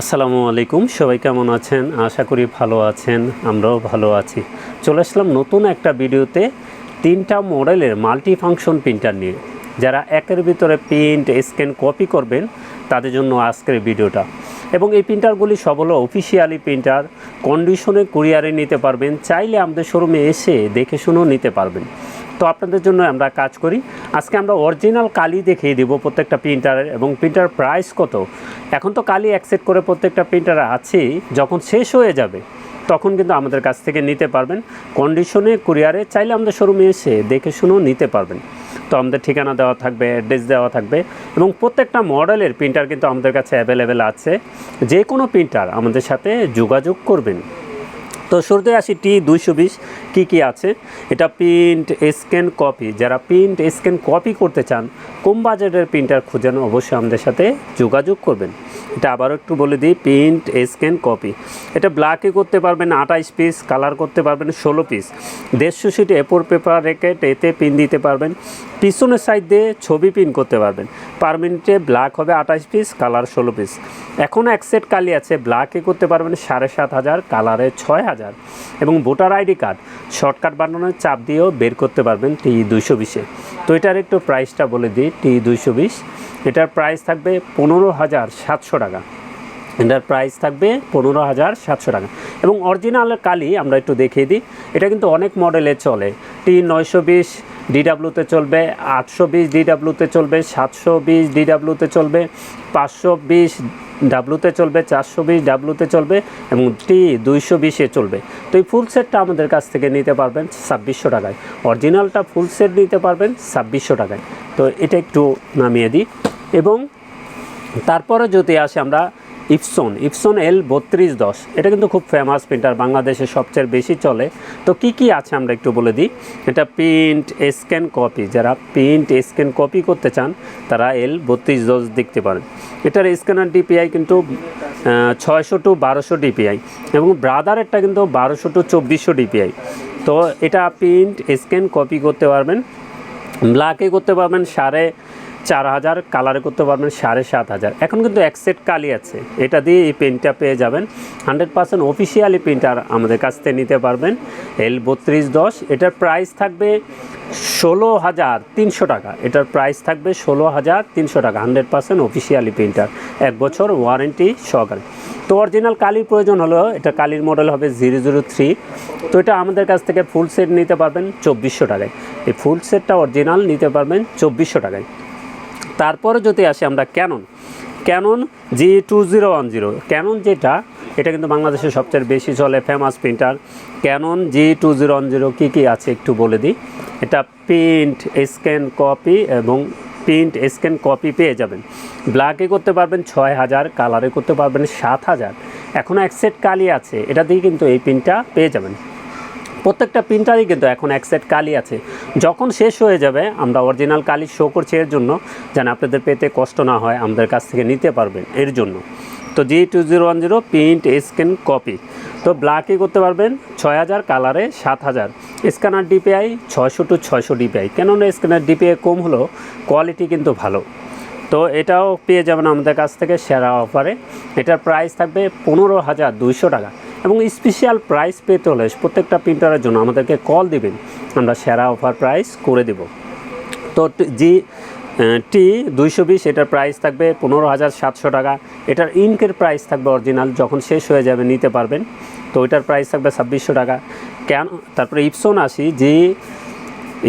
আসসালামু আলাইকুম, সবাই কেমন আছেন? আশা করি ভালো আছেন, আমরাও ভালো আছি। চলে আসলাম নতুন একটা ভিডিওতে তিনটা মডেলের মাল্টি ফাংশন প্রিন্টার নিয়ে। যারা একের ভিতরে প্রিন্ট, স্ক্যান, কপি করবেন, তাদের জন্য আজকের ভিডিওটা। এবং এই প্রিন্টারগুলি সব হলো অফিসিয়ালি প্রিন্টার, কন্ডিশনে কুরিয়ারে নিতে পারবেন, চাইলে আমাদের শোরুমে এসে দেখে শুনেও নিতে পারবেন। তো আপনাদের জন্য আমরা কাজ করি। আজকে আমরা অরিজিনাল কালি দেখিয়ে দিব প্রত্যেকটা প্রিন্টারের এবং প্রিন্টার প্রাইস কত। এখন তো কালি অ্যাকসেপ্ট করে প্রত্যেকটা প্রিন্টার আছেই যখন শেষ হয়ে যাবে, তখন কিন্তু আমাদের কাছ থেকে নিতে পারবেন। কন্ডিশনে কুরিয়ারে চাইলে আমাদের শোরুমে এসে দেখে শুনেও নিতে পারবেন। তো আমাদের ঠিকানা দেওয়া থাকবে অ্যাড্রেস দেওয়া থাকবে এবং প্রত্যেকটা মডেলের প্রিন্টার কিন্তু আমাদের কাছে অ্যাভেলেবেল আছে। যে কোনো প্রিন্টার আমাদের সাথে যোগাযোগ করবেন। তো শুরুতে আসি টি দুইশো বিশ, কী কী আছে? এটা প্রিন্ট স্ক্যান কপি যারা প্রিন্ট স্ক্যান কপি করতে চান কম বাজেটের প্রিন্টার খুঁজেন, অবশ্যই আমাদের সাথে যোগাযোগ করবেন। এটা আবারও একটু বলে দিই প্রিন্ট স্ক্যান কপি এটা ব্ল্যাকে করতে পারবেন আঠাইশ পিস কালার করতে পারবেন, ষোলো পিস দেড়শো সিট এপোর পেপার রেকেট এতে পিন দিতে পারবেন। পিছনের সাইড দিয়ে ছবি পিন করতে পারবেন। পার মিনিটে ব্ল্যাক হবে আঠাইশ পিস কালার ষোলো পিস এখন এক সেট কালি আছে ব্ল্যাকে করতে পারবেন সাড়ে সাত হাজার কালারে ছয় হাজার। এবং ভোটার আইডি কার্ড শর্টকাট বানানোর চাপ দিয়েও বের করতে পারবেন টি দুইশো বিশে। তো এটার একটু প্রাইসটা বলে দিই, টি দুইশো বিশ। এটার প্রাইস থাকবে পনেরো হাজার সাতশো টাকা। এটার প্রাইস থাকবে পনেরো হাজার সাতশো টাকা। এবং অরিজিনাল কালি আমরা একটু দেখিয়ে দিই, এটা কিন্তু অনেক মডেলে চলে। টি নয়শো বিশ ডিডাব্লিউতে চলবে, আটশো বিশ ডিডাব্লিউতে চলবে, সাতশো বিশ ডিডাব্লিউতে চলবে, পাঁচশো বিশ ডাব্লুতে চলবে, চারশো বিশ ডাব্লুতে চলবে এবং টি দুইশো বিশে চলবে। তো এই ফুল সেটটা আমাদের কাছ থেকে নিতে পারবেন ছাব্বিশশো টাকায়। অরিজিনালটা ফুল সেট নিতে পারবেন ছাব্বিশশো টাকায়। তো এটা একটু নামিয়ে দিই। এবং তারপরে যদি আসে আমরা ইপসন ইপসন এল বত্রিশ দশ। এটা কিন্তু খুব ফেমাস প্রিন্টার বাংলাদেশে সবচেয়ে বেশি চলে। তো কি কি আছে আমরা একটু বলে দিই? এটা প্রিন্ট স্ক্যান কপি যারা প্রিন্ট স্ক্যান কপি করতে চান, তারা এল বত্রিশ দশ দেখতে পারেন। এটার স্ক্যানার ডিপিআই কিন্তু ছয়শো টু বারোশো ডিপিআই এবং ব্রাদারেরটা কিন্তু বারোশো টু চব্বিশশো ডিপিআই তো এটা প্রিন্ট স্ক্যান কপি করতে পারবেন। ব্ল্যাকে করতে পারবেন সাড়ে চার হাজার কালারে করতে পারবেন সাড়ে সাত হাজার। এখন কিন্তু এক সেট কালি আছে। এটা দিয়ে এই পেনটা পেয়ে যাবেন। হান্ড্রেড পার্সেন্ট অফিসিয়ালি প্রিন্টার আমাদের কাছ থেকে নিতে পারবেন। এল বত্রিশ দশ, এটার প্রাইস থাকবে ষোলো হাজার তিনশো টাকা। এটার প্রাইস থাকবে ষোলো হাজার তিনশো টাকা হান্ড্রেড পার্সেন্ট অফিসিয়ালি প্রিন্টার এক বছর ওয়ারেন্টি সহকারে। তো অরিজিনাল কালির প্রয়োজন হলো এটা কালির মডেল হবে জিরো জিরো থ্রি তো এটা আমাদের কাছ থেকে ফুল সেট নিতে পারবেন চব্বিশশো টাকায়। এই ফুল সেটটা অরিজিনাল নিতে পারবেন চব্বিশশো টাকায়। তারপরে যদি আসি আমরা Canon Canon G two zero one zero Canon যেটা, এটা কিন্তু বাংলাদেশে সবচেয়ে বেশি চলে famous printer Canon G two zero one zero কী কী আছে একটু বলে দিই? এটা প্রিন্ট স্ক্যান কপি এবং প্রিন্ট স্ক্যান কপি পেয়ে যাবেন। ব্ল্যাকে করতে পারবেন ছয় হাজার কালারে করতে পারবেন সাত হাজার। এখনও এক সেট কালি আছে, এটা দিয়ে কিন্তু এই প্রিন্টটা পেয়ে যাবেন। প্রত্যেকটা প্রিন্টারই কিন্তু এখন এক সেট কালি আছে। যখন শেষ হয়ে যাবে, আমরা অরিজিনাল কালি শো করছি এর জন্য, যেন আপনাদের পেতে কষ্ট না হয়, আমাদের কাছ থেকে নিতে পারবেন এর জন্য। তো G two zero one zero print scan copy তো ব্ল্যাকে করতে পারবেন, ছয় হাজার কালারে সাত হাজার। স্ক্যানার ডিপিআই ছয়শো টু ছয়শো ডিপিআই কেননা স্ক্যানার ডিপিআই কম হলো কোয়ালিটি কিন্তু ভালো। তো এটাও পেয়ে যাবেন আমাদের কাছ থেকে সেরা অফারে এটার প্রাইস থাকবে পনেরো হাজার দুইশো টাকা। এবং স্পেশাল প্রাইস পেতে হলে প্রত্যেকটা প্রিন্টারের জন্য আমাদেরকে কল দিবেন। আমরা সেরা অফার প্রাইস করে দেব। তো জি টি দুইশো বিশ, এটার প্রাইস থাকবে পনেরো হাজার সাতশো টাকা। এটার ইঙ্কের প্রাইস থাকবে অরিজিনাল যখন শেষ হয়ে যাবে, নিতে পারবেন। তো এটার প্রাইস থাকবে ছাব্বিশশো টাকা। কেন, তারপরে ইপসন আসি, জি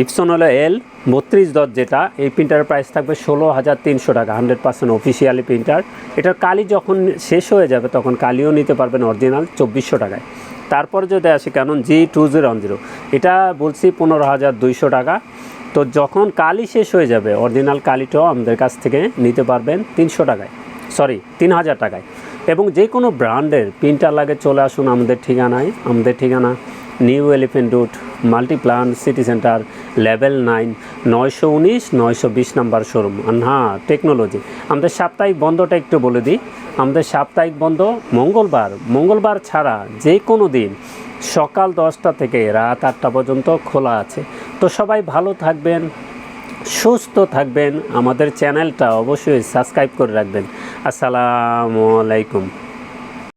ইপসন হলো এল বত্রিশ দশ যেটা, এই প্রিন্টারের প্রাইস থাকবে ষোলো হাজার তিনশো টাকা, হান্ড্রেড পার্সেন্ট অফিসিয়ালি প্রিন্টার এটার কালি যখন শেষ হয়ে যাবে, তখন কালিও নিতে পারবেন অরিজিনাল চব্বিশশো টাকায়। তারপরে যদি আসে কেন G two zero one zero এটা বলছি পনেরো হাজার দুইশো টাকা। তো যখন কালি শেষ হয়ে যাবে অরিজিনাল কালিটাও আমাদের কাছ থেকে নিতে পারবেন তিনশো টাকায়। সরি তিন হাজার টাকায়। এবং যে কোনো ব্র্যান্ডের প্রিন্টার লাগে, চলে আসুন আমাদের ঠিকানায়, আমাদের ঠিকানা new elephant road, Multiplan city centre, level nine, নয়শো উনিশ, নয়শো বিশ নাম্বার শোরুম। হ্যাঁ টেকনোলজি। আমাদের সাপ্তাহিক বন্ধটা একটু বলে দিই। আমাদের সাপ্তাহিক বন্ধ মঙ্গলবার। মঙ্গলবার ছাড়া যে কোনো দিন সকাল দশটা থেকে রাত আটটা পর্যন্ত খোলা আছে। তো সবাই ভালো থাকবেন, সুস্থ থাকবেন। আমাদের চ্যানেলটা অবশ্যই সাবস্ক্রাইব করে রাখবেন। আসসালামু আলাইকুম।